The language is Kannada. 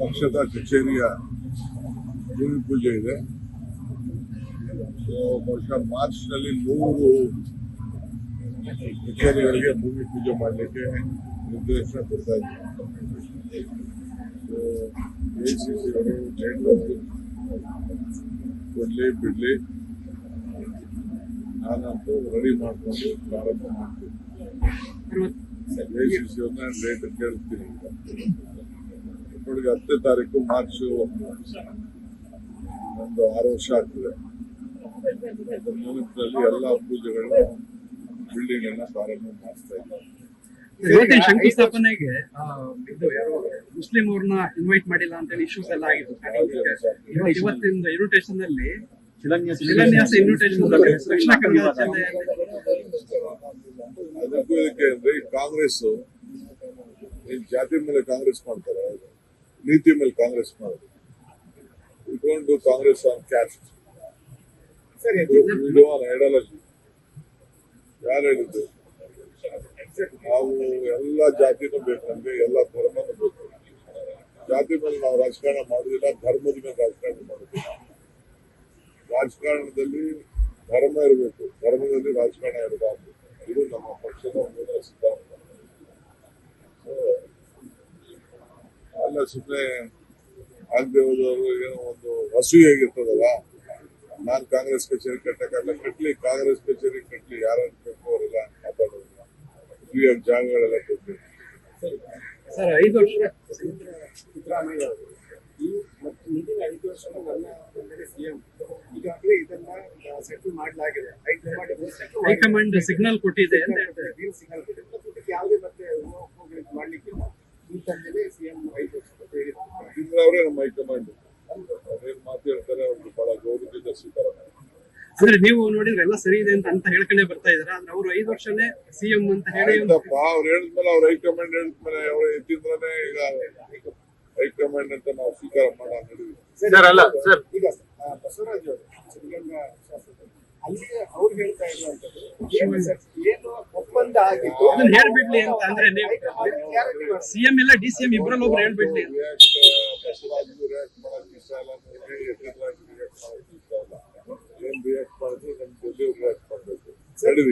ಪಕ್ಷದ ಕಚೇರಿಯ ಭೂಮಿ ಪೂಜೆ ಇದೆ. ಸೊ ಬಹುಶಃ ಮಾರ್ಚ್ನಲ್ಲಿ ನೂರು ಕಚೇರಿಗಳಿಗೆ ಭೂಮಿ ಪೂಜೆ ಮಾಡಲಿಕ್ಕೆ ನಿರ್ದೇಶನ ಕೊಡ್ತಾ ಇದ್ದೀವಿ ಸೊ ಎ ಸಿ ಸಿ ಅವರು ಡೇಟ್ ಕೊಡ್ಲಿ ಬಿಡ್ಲಿ ನಾನಂತೂ ರೆಡಿ ಮಾಡ್ಕೊಂಡು ಪ್ರಾರಂಭ ಮಾಡ್ತೀನಿ. ಎ ಸಿ ಸಿ ಅವ್ರನ್ನ ಡೇಟ್ ಕೇಳ್ತೀನಿ. ಇಪ್ಪಳಿಗೆ ಹತ್ತನೇ ತಾರೀಕು ಮಾರ್ಚ್ ಒಂದು ಆರು ವರ್ಷ ಆಗ್ತದೆ. ನಿಮಿತ್ತದಲ್ಲಿ ಎಲ್ಲ ಪೂಜೆಗಳನ್ನ ಬಿಲ್ಡಿಂಗ್ ಅನ್ನ ಪ್ರಾರಂಭ ಮಾಡ್ತಾ ಇದ್ದಾರೆ ಶಂಕುಸ್ಥಾಪನೆಗೆ ಇದು ಯಾರೋ ಮುಸ್ಲಿಂ ಅವ್ರನ್ನ ಇನ್ವೈಟ್ ಮಾಡಿಲ್ಲ ಅಂತ ಇಶ್ಯೂಸ್ ಎಲ್ಲ ಆಗಿತ್ತು. ಇವ- ಇವತ್ತಿನ ಇನ್ವಿಟೇಷನ್ ಅಲ್ಲಿ ಶಿಲಾನ್ಯಾಸ ಇನ್ವಿಟೇಷನ್ ದಕ್ಷಿಣ ಕನ್ನಡ ಜಿಲ್ಲೆಯಲ್ಲಿ ಅದಕ್ಕೂ ಇದಕ್ಕೆ ಅಂದ್ರೆ ಕಾಂಗ್ರೆಸ್ ಜಾತಿ ಮೇಲೆ ಕಾಂಗ್ರೆಸ್ ಮಾಡ್ತಾರೆ. ನೀತಿ ಮೇಲೆ ಕಾಂಗ್ರೆಸ್ ಮಾಡೋದು. ಇಟ್ಕೊಂಡು ಕಾಂಗ್ರೆಸ್ ಆನ್ ಕ್ಯಾಸ್ಟ್ ಐಡಿಯಾಲಜಿ ಯಾರು ಹೇಳಿದ್ದು? ನಾವು ಎಲ್ಲ ಜಾತಿನೂ ಬೇಕು ನಮ್ಗೆ ಎಲ್ಲ ಧರ್ಮನೂ ಬೇಕು. ಜಾತಿ ಮೇಲೆ ನಾವು ರಾಜಕಾರಣ ಮಾಡುದಿಲ್ಲ ಧರ್ಮದ ಮೇಲೆ ರಾಜಕಾರಣ ಮಾಡುದಿಲ್ಲ ರಾಜಕಾರಣದಲ್ಲಿ ಧರ್ಮ ಇರಬೇಕು. ಧರ್ಮದಲ್ಲಿ ರಾಜಕಾರಣ ಇರಬಾರ್ದು. ಇದು ನಮ್ಮ ಪಕ್ಷದ ಮೂಲ ಸಿದ್ಧಾಂತ. ಅಲ್ಲ ಸುಮ್ಮನೆ ಆಗದೆ ಹೋದವರು ಏನೋ ಒಂದು ಹಸು ನಾನು ನಾನ್ ಕಾಂಗ್ರೆಸ್ ಕಚೇರಿ ಕಟ್ಟಕ್ಕಾಗಲ್ಲ ಕಟ್ಲಿ ಕಾಂಗ್ರೆಸ್ ಕಚೇರಿ ಕಟ್ಲಿ ಯಾರು ಬೇಕು ಅವರೆಲ್ಲ ಮಾತಾಡೋದಿಲ್ಲ. ಆಫ್ ಜಾಗಗಳೆಲ್ಲ ಕೊಡ್ತೀವಿ. ಸರ್ ಐದು ವರ್ಷ ಸಿದ್ದರಾಮಯ್ಯ ಅವರು ಈ ಮತ್ತು ಮುಂದಿನ ಐದು ವರ್ಷ ನನ್ನ ಅಂದರೆ ಸಿಎಂ. ಈಗಾಗಲೇ ಇದನ್ನ ಸೆಟಲ್ ಮಾಡಲಾಗಿದೆ. ಹೈಕಮಾಂಡ್ ಸಿಗ್ನಲ್ ಕೊಟ್ಟಿದೆ ಅಂತ ಹೇಳ್ತಾರೆ. ಗ್ರೀನ್ ಸಿಗ್ನಲ್ ಕೊಟ್ಟಿದೆ. ಯಾವುದೇ ಮತ್ತೆ ಹೋಗ್ಲಿಕ್ಕೆ ಮಾಡ್ಲಿಕ್ಕೆ ಈ ಸಿಎಂ ಐದು ವರ್ಷ ಅಂತ ಹೇಳಿದ್ರು ಇದ್ರೆ ಅವರೇ ನಮ್ಮ ಹೈಕಮಾಂಡ್ ಅವ್ರೇನ್ ಮಾತಾಡ್ತಾರೆ ಅವ್ರಿಗೆ ಬಹಳ ಗೌರವದಿಂದ ಸ್ವೀಕಾರ. ಅಂದ್ರೆ ನೀವು ನೋಡಿದ್ರೆ ಎಲ್ಲ ಸರಿ ಇದೆ ಅಂತ ಅಂತ ಹೇಳ್ಕೊಂಡೇ ಬರ್ತಾ ಇದಾರೆ ಆದ್ರೆ ಅವರು ಐದು ವರ್ಷನೇ ಸಿಎಂ ಅಂತ ಹೇಳಿ ಆಯ್ತಪ್ಪ ಅವ್ರು ಹೇಳಿದ್ಮೇಲೆ ಅವ್ರ ಹೈಕಮಾಂಡ್ ಹೇಳಿದ್ಮೇಲೆ ಅವ್ರು ಎತ್ತಿದ್ರೇ ಈಗ ಹೈಕಮಾಂಡ್ ಅಂತ ನಾವು ಸ್ವೀಕಾರ ಮಾಡಿದ್ವಿ ಸರ್, ಅಲ್ಲ, ಸರ್. ಈಗ ಬಸವರಾಜ್ ಅವರು ಸಿದ್ಧಗಂಗಾ ಶಾಸಕರು ಅಲ್ಲಿ ಅವ್ರು ಹೇಳ್ತಾ ಇರುವಂತದ್ದು ಏನು ಆಗಿತ್ತು ಅದನ್ನ ಹೇಳ್ಬಿಡ್ಲಿ ಅಂತ ಅಂದ್ರೆ ನೀವು ಸಿಎಂ ಇಲ್ಲ ಡಿ ಸಿಎಂ ಇಬ್ರಲ್ಲಿ ಒಬ್ರು ಹೇಳ್ಬಿಡ್ಲಿ. ಏನ್ ರಿಯಾಕ್ಟ್ ಮಾಡಿದ್ರು ನಮ್ ಜೊತೆ ರಿಯಾಕ್ಟ್ ಸರಿ.